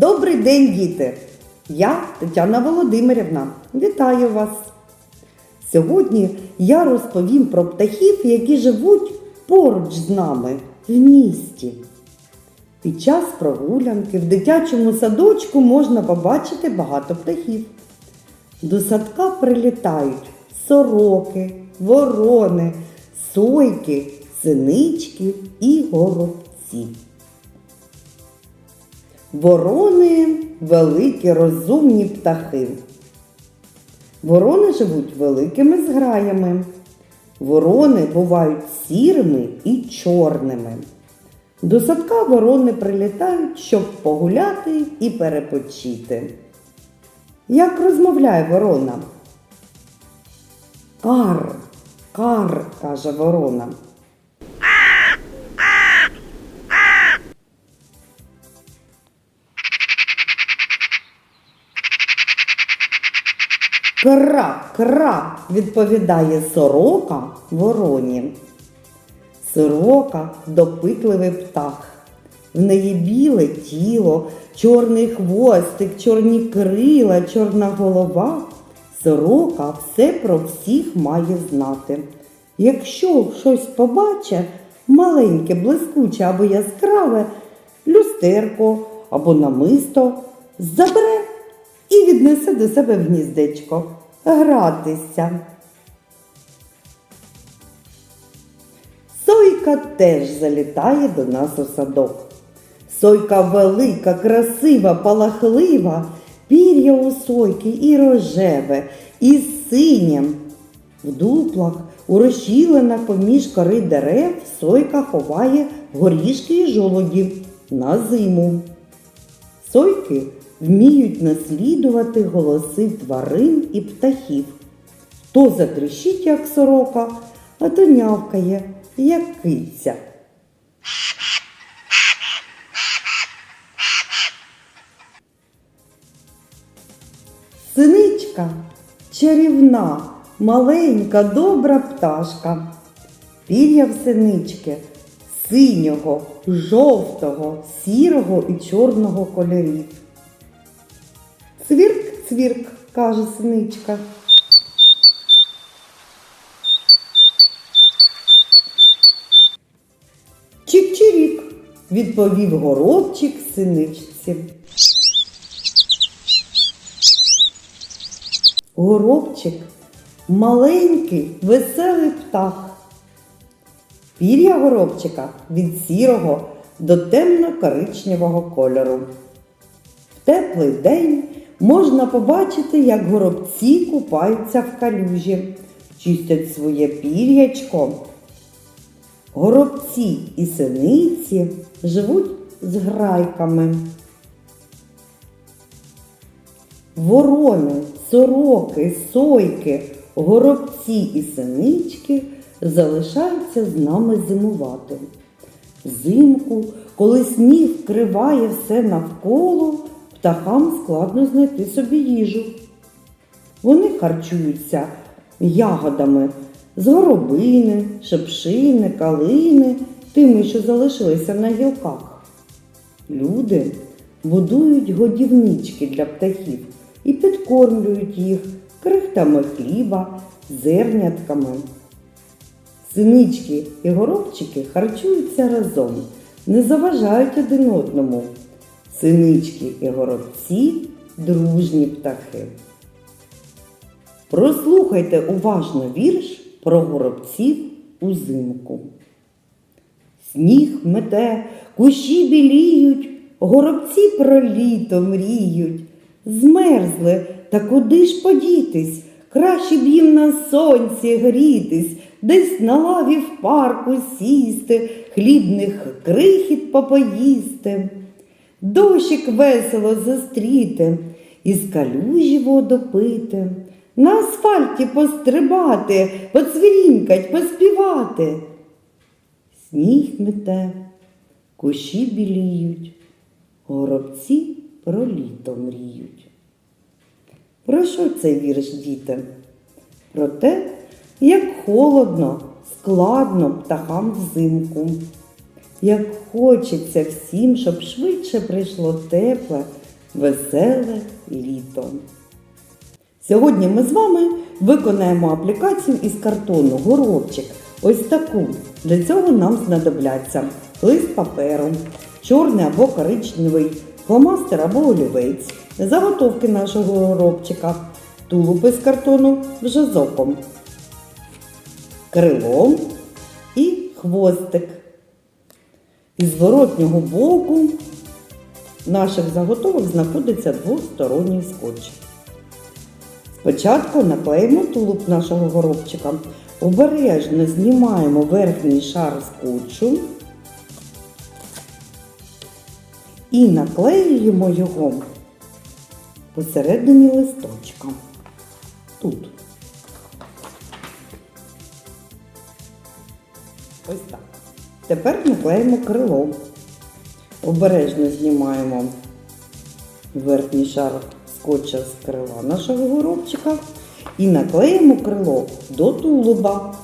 Добрий день, діти! Я Тетяна Володимирівна. Вітаю вас! Сьогодні я розповім про птахів, які живуть поруч з нами в місті. Під час прогулянки в дитячому садочку можна побачити багато птахів. До садка прилітають сороки, ворони, сойки, синички і горобці. Ворони великі розумні птахи. Ворони живуть великими зграями. Ворони бувають сірими і чорними. До садка ворони прилітають, щоб погуляти і перепочити. Як розмовляє ворона? Кар, кар, каже ворона. Кра, кра, відповідає сорока вороні. Сорока допитливий птах. В неї біле тіло, чорний хвостик, чорні крила, чорна голова. Сорока все про всіх має знати. Якщо щось побачить, маленьке, блискуче або яскраве, люстерко або намисто, забере і віднесе до себе в гніздечко гратися. Сойка теж залітає до нас у садок. Сойка велика, красива, палахлива, пір'я у сойки і рожеве, і синє. В дуплах, у розщілинах поміж кори дерев сойка ховає горішки і жолоді на зиму. Сойки вміють наслідувати голоси тварин і птахів. То затріщить, як сорока, а то нявкає, як киця. Синичка чарівна, маленька, добра пташка. Пір'я в синички синього, жовтого, сірого і чорного кольорів. Цвірк, цвірк, каже синичка. Чик-чирік, відповів горобчик синичці. Горобчик маленький, веселий птах. Пір'я горобчика від сірого до темно-коричневого кольору. В теплий день можна побачити, як горобці купаються в калюжі, чистять своє пір'ячко. Горобці і синиці живуть з грайками. Ворони, сороки, сойки, горобці і синички залишаються з нами зимувати. Взимку, коли сніг вкриває все навколо, птахам складно знайти собі їжу. Вони харчуються ягодами з горобини, шепшини, калини, тими, що залишилися на гілках. Люди будують годівнички для птахів і підкормлюють їх крихтами хліба, зернятками. Синички і горобчики харчуються разом, не заважають один одному. Синички і горобці дружні птахи. Прослухайте уважно вірш про горобців узимку. Сніг мете, кущі біліють, горобці про літо мріють. Змерзли, та куди ж подітись? Краще б їм на сонці грітись, десь на лаві в парку сісти, хлібних крихіт попоїсти. Дощик весело зустріти, із калюжі воду пити, на асфальті пострибати, поцвірінькать, поспівати. Сніг мете, кущі біліють, горобці про літо мріють. Про що цей вірш, діти? Про те, як холодно, складно птахам взимку, як хочеться всім, щоб швидше прийшло тепле, веселе літо. Сьогодні ми з вами виконаємо аплікацію із картону горобчик. Ось таку. Для цього нам знадобляться лист паперу, чорний або коричневий, фломастер або олівець, заготовки нашого горобчика, тулуб із картону вже з оком, крило і хвостик. Із зворотнього боку наших заготовок знаходиться двосторонній скотч. Спочатку наклеїмо тулуб нашого горобчика, обережно знімаємо верхній шар скотчу і наклеюємо його посередині листочка. Тут. Ось так. Тепер наклеїмо крило. Обережно знімаємо верхній шар скотча з крила нашого горобчика і наклеїмо крило до тулуба.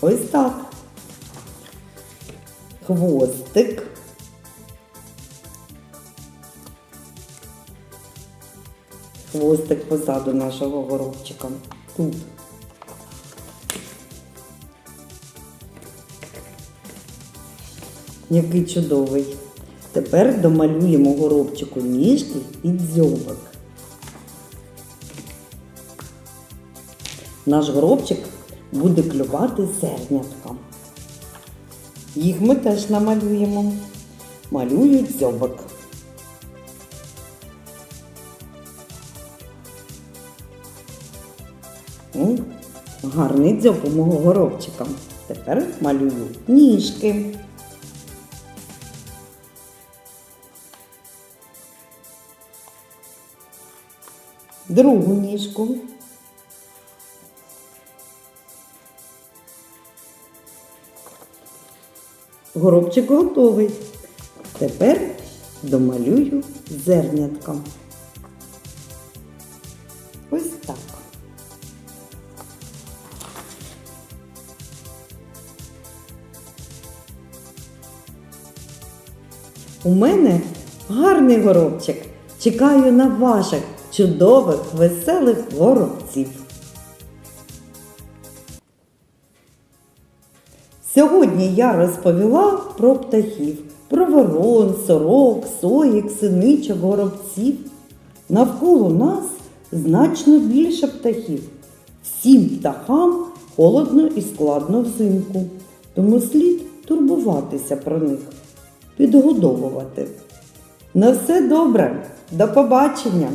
Ось так. Хвостик. Хвостик позаду нашого горобчика. Тут. Який чудовий. Тепер домалюємо горобчику ніжки і дзьобик. Наш горобчик буде клювати зернятком. Їх ми теж намалюємо. Малюю дзьобик. М, Гарний дзьоб у мого горобчика. Тепер малюю ніжки. Другу ніжку. Горобчик готовий. Тепер домалюю зернятком. Ось так. У мене гарний горобчик. Чекаю на ваших чудових, веселих горобців. Сьогодні я розповіла про птахів, про ворон, сорок, соїк, синичок, горобців. Навколо нас значно більше птахів. Всім птахам холодно і складно взимку, тому слід турбуватися про них, підгодовувати. На все добре, до побачення!